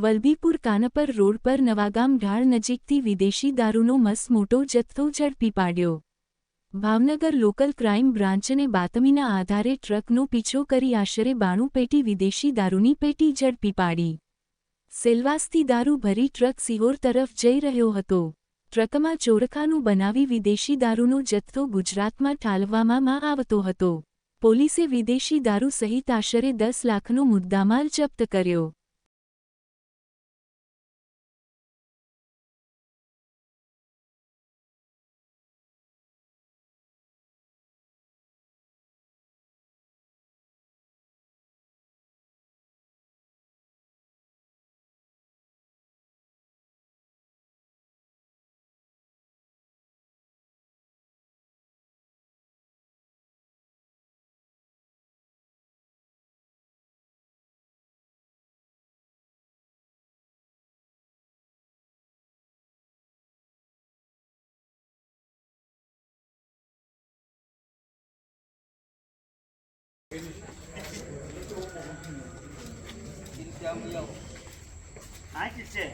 Vallabhipur Kanpar road પર નવાગામ ઢાળ નજીકથી વિદેશી દારૂનો મસ મોટો જથ્થો ઝડપી પાડ્યો. ભાવનગર લોકલ ક્રાઇમ બ્રાન્ચને બાતમીના આધારે ટ્રકનો પીછો કરી આશરે બાણું પેટી વિદેશી દારૂની પેટી ઝડપી પાડી. સેલવાસથી દારૂ ભરી ટ્રક સિહોર તરફ જઈ રહ્યો હતો. ટ્રકમાં ચોરખાનું બનાવી વિદેશી દારૂનો જથ્થો ગુજરાતમાં ઠાલવવામાં આવતો હતો. પોલીસે વિદેશી દારૂ સહિત આશરે દસ લાખનો મુદ્દામાલ જપ્ત કર્યો. છે